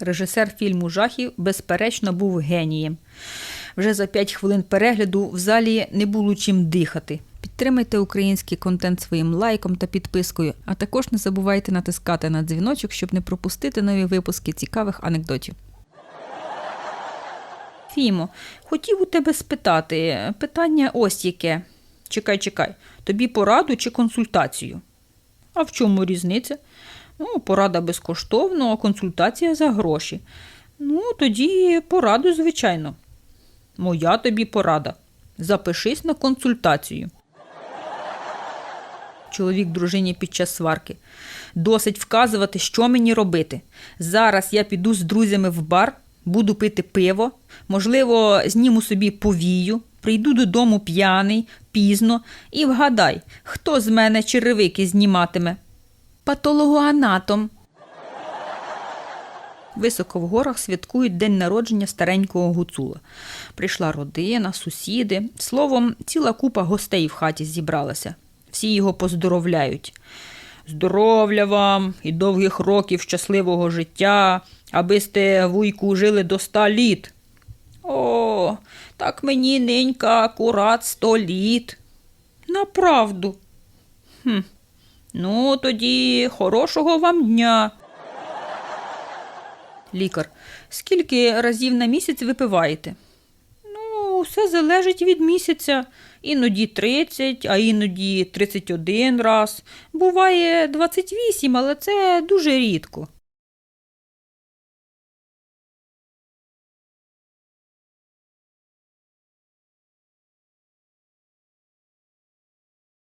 Режисер фільму Жахів, безперечно, був генієм. Вже за 5 хвилин перегляду в залі не було чим дихати. Підтримайте український контент своїм лайком та підпискою, а також не забувайте натискати на дзвіночок, щоб не пропустити нові випуски цікавих анекдотів. Фімо, хотів у тебе спитати. Питання ось яке. Чекай, чекай, тобі пораду чи консультацію? А в чому різниця? Ну, порада безкоштовно, а консультація за гроші. Ну, тоді пораду, звичайно. Моя тобі порада. Запишись на консультацію. Чоловік дружині під час сварки. Досить вказувати, що мені робити. Зараз я піду з друзями в бар, буду пити пиво, можливо, зніму собі повію, прийду додому п'яний, пізно, і вгадай, хто з мене черевики зніматиме. Патологоанатом. Високо в горах святкують день народження старенького гуцула. Прийшла родина, сусіди. Словом, ціла купа гостей в хаті зібралася. Всі його поздоровляють. Здоров'я вам і довгих років щасливого життя, аби сте, вуйку, жили до ста літ. О, так мені ненька акурат сто літ. Направду. Хм. Ну, тоді хорошого вам дня. Лікар. Скільки разів на місяць випиваєте? Ну, все залежить від місяця. Іноді 30, а іноді 31 раз. Буває 28, але це дуже рідко.